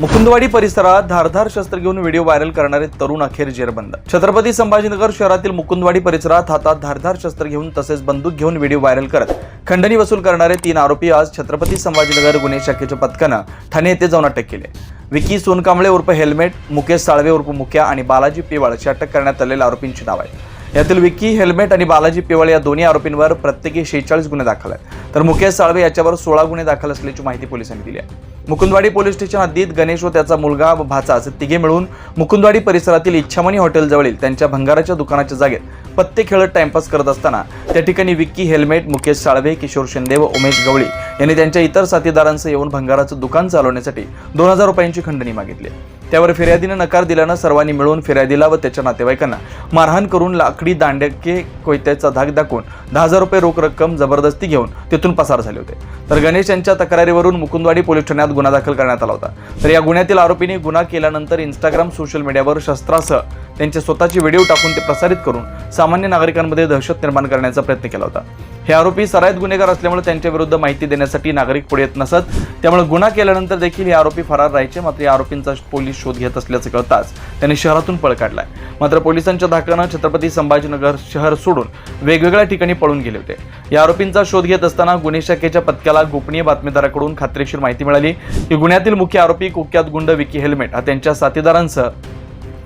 मुकुंदवाडी परिसरात धारधार शस्त्र घेऊन व्हिडिओ व्हायरल करणारे तरुण अखेर जेरबंद. छत्रपती संभाजीनगर शहरातील मुकुंदवाडी परिसरात हातात धारधार शस्त्र घेऊन तसेच बंदूक घेऊन व्हिडिओ व्हायरल करत खंडणी वसूल करणारे तीन आरोपी आज छत्रपती संभाजीनगर गुन्हे शाखेच्या पथकानं ठाणे येथे जाऊन अटक केले. विकी सोनकांबळे उर्फ हेल्मेट मुकेश साळवे उर्फ मुक्या आणि बालाजी पिवाळ अशी अटक करण्यात आलेल्या आरोपींची नाव आहे यातील विकी हेल्मेट आणि बालाजी पिवळ या दोन्ही आरोपींवर प्रत्येकी शेहेचाळीस गुन्हे दाखल आहेत. तर मुकेश साळवे याच्यावर सोळा गुन्हे दाखल असल्याची माहिती पोलिसांनी दिली आहे. मुकुंदवाडी पोलीस स्टेशन हद्दीत गणेश व त्याचा मुलगा व भाचा असे तिघे मिळून मुकुंदवाडी परिसरातील इच्छामणी हॉटेलजवळील त्यांच्या भंगाराच्या दुकानाच्या जागेत पत्ते खेळत टाइमपास करत असताना त्या ठिकाणी विक्की हेल्मेट मुकेश साळवे किशोर शिंदे व उमेश गवळी यांनी त्यांच्या इतर साथीदारांसह येऊन भंगाराचं दुकान चालवण्यासाठी दोन हजार रुपयांची खंडणी मागितली. त्यावर फिर्यादीनं नकार दिल्यानं सर्वांनी मिळून फिर्यादीला व त्याच्या नातेवाईकांना मारहाण करून लाकडी दांडके कोयत्याचा धाक दाखवून दहा हजार रुपये रोख रक्कम जबरदस्ती घेऊन तिथून पसार झाले होते. तर गणेश यांच्या तक्रारीवरून मुकुंदवाडी पोलीस ठाण्यात गुन्हा दाखल करण्यात आला होता. तर या गुन्ह्यातील आरोपीने गुन्हा केल्यानंतर इंस्टाग्राम सोशल मीडियावर शस्त्रासह त्यांचे स्वतःचे व्हिडिओ टाकून ते प्रसारित करून सामान्य नागरिकांमध्ये दहशत निर्माण करण्याचा प्रयत्न केला होता. हे आरोपी सरायत गुन्हेगार असल्यामुळे त्यांच्या विरुद्ध माहिती देण्यासाठी नागरिक पुढे येत नसत त्यामुळे गुन्हा केल्यानंतर देखील हे आरोपी फरार राहायचे मात्र या आरोपींचा पोलीस शोध घेत असल्याचं कळताच त्यांनी शहरातून पळ काढलाय. मात्र पोलिसांच्या धाकानं छत्रपती संभाजीनगर शहर सोडून वेगवेगळ्या ठिकाणी पळून गेले होते. या आरोपींचा शोध घेत असताना गुन्हे शाखेच्या पथकाला गोपनीय बातमीदाराकडून खात्रीशीर माहिती मिळाली की गुन्ह्यातील मुख्य आरोपी कुख्यात गुंड विकी हेल्मेट हा त्यांच्या साथीदारांसह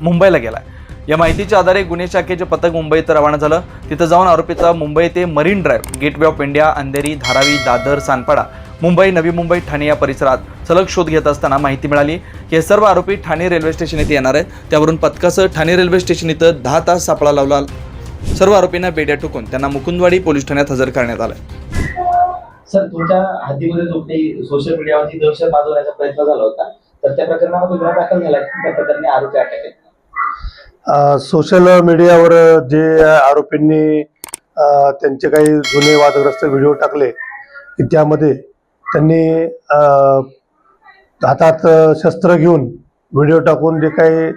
मुंबईला गेलाय. या माहितीच्या आधारे गुन्हे शाखेचे पथक मुंबईत रवाना झालं. तिथं जाऊन आरोपीचा मुंबई ते Marine Drive Gateway of India Andheri Dharavi Dadar Sanpada Mumbai Navi Mumbai Thane या परिसरात सलग शोध घेत असताना माहिती मिळाली की हे सर्व आरोपी ठाणे रेल्वे स्टेशन येथे येणार आहेत. त्यावरून पथकासह ठाणे रेल्वे स्टेशन इथं दहा तास सापळा लावला. सर्व आरोपींना बेड्या ठोकून त्यांना मुकुंदवाडी पोलीस ठाण्यात हजर करण्यात आलं सर तुमच्या हातीमध्ये जो काही सोशल मीडियावरती दहशत माजवण्याचा प्रयत्न झाला होता तर त्या प्रकरणामध्ये गुन्हा दाखल झाला. त्या प्रकरणी आरोपी अटक आहे. सोशल मीडियावर जे आरोपींनी त्यांचे काही जुने वादग्रस्त व्हिडिओ टाकले की त्यामध्ये त्यांनी हातात शस्त्र घेऊन व्हिडिओ टाकून जे काही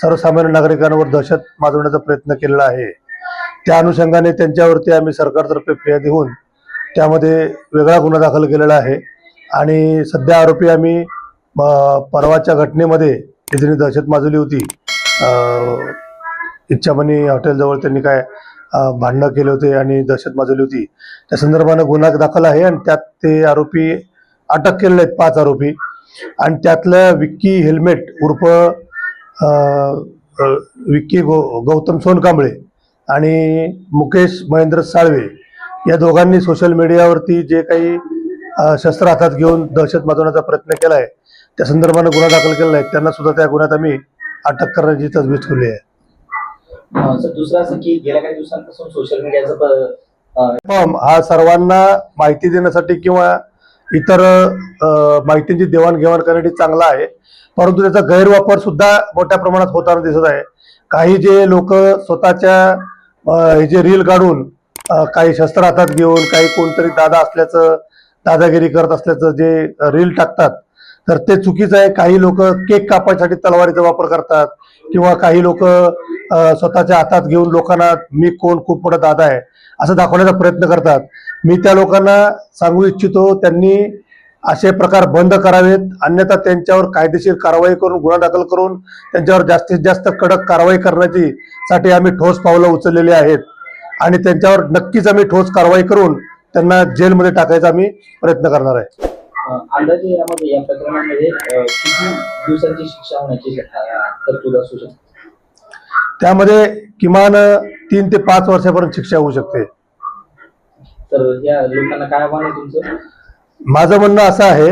सर्वसामान्य नागरिकांवर दहशत माजवण्याचा प्रयत्न केलेला आहे. त्या अनुषंगाने त्यांच्यावरती आम्ही सरकारतर्फे फिर्यादी होऊन त्यामध्ये वेगळा गुन्हा दाखल केलेला आहे. आणि सध्या आरोपी आम्ही परवाच्या घटनेमध्ये जे त्यांनी दहशत माजवली होती इच्छामणी हॉटेलजवळ त्यांनी काय भांडणं केले होते आणि दहशत माजवली होती. त्या संदर्भानं गुन्हा दाखल आहे आणि त्यात ते आरोपी अटक केलेले आहेत पाच आरोपी. आणि त्यातलं विक्की हेल्मेट उर्फ विक्की गौ गौतम सोनकांबळे आणि मुकेश महेंद्र साळवे या दोघांनी सोशल मीडियावरती जे काही शस्त्र हातात घेऊन दहशत माजवण्याचा प्रयत्न केला आहे त्या संदर्भानं गुन्हा दाखल केला आहे. त्यांना सुद्धा त्या गुन्ह्यात आम्ही अटक करण्याची तजवीज ठेवली आहे. अं, सर दुसरं असं की गेल्या काही दिवसांपासून सोशल मीडियाचं प- फॉर्म हा सर्वांना माहिती देण्यासाठी किंवा इतर माहितींची देवाणघेवाण करण्यासाठी चांगला आहे. परंतु त्याचा गैरवापर सुद्धा मोठ्या प्रमाणात होताना दिसत आहे. काही जे लोक स्वतःच्या हे जे रील काढून काही शस्त्र हातात घेऊन काही कोणतरी दादा असल्याचं दादागिरी करत असल्याचं जे रील टाकतात तर ते चुकीचं आहे. काही लोक केक कापायसाठी तलवारीचा वापर करतात किंवा काही लोक स्वतःच्या हातात घेऊन लोकांना मी कोण? खूप मोठा दादा आहे. असं दाखवण्याचा प्रयत्न करतात. मी त्या लोकांना सांगू इच्छितो त्यांनी असे प्रकार बंद करावेत. अन्यथा त्यांच्यावर कायदेशीर कारवाई करून गुन्हा दाखल करून त्यांच्यावर जास्तीत जास्त कडक कारवाई करण्याची साठी आम्ही ठोस पावलं उचललेली आहेत. आणि त्यांच्यावर नक्कीच आम्ही ठोस कारवाई करून त्यांना जेलमध्ये टाकायचा आम्ही प्रयत्न करणार आहे. अंदाजे यामध्ये या प्रकरणामध्ये किती दिवसांची शिक्षा होण्याची तरतूद असू शकते? त्यामध्ये किमान तीन ते पाच वर्षापर्यंत शिक्षा होऊ शकते. तर या लोकांना काय आव्हान आहे तुमचं? माझं म्हणणं असं आहे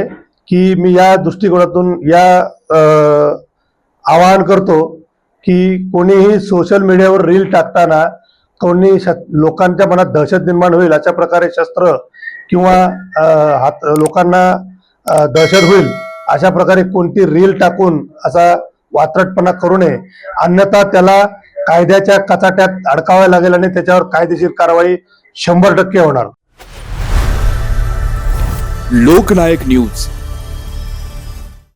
की मी या दृष्टिकोनातून या आवाहन करतो की कोणीही सोशल मीडियावर रील टाकताना कोणी लोकांच्या मनात दहशत निर्माण होईल अशा प्रकारे शस्त्र किंवा हात लोकांना दहशत होईल अशा प्रकारे कोणती रील टाकून असा वात्रटपणा करू नये. अन्यथा त्याला कायद्याच्या कचाट्यात अडकावे लागेल आणि त्याच्यावर कायदेशीर कारवाई शंभर टक्के होणार. लोकनायक न्यूज.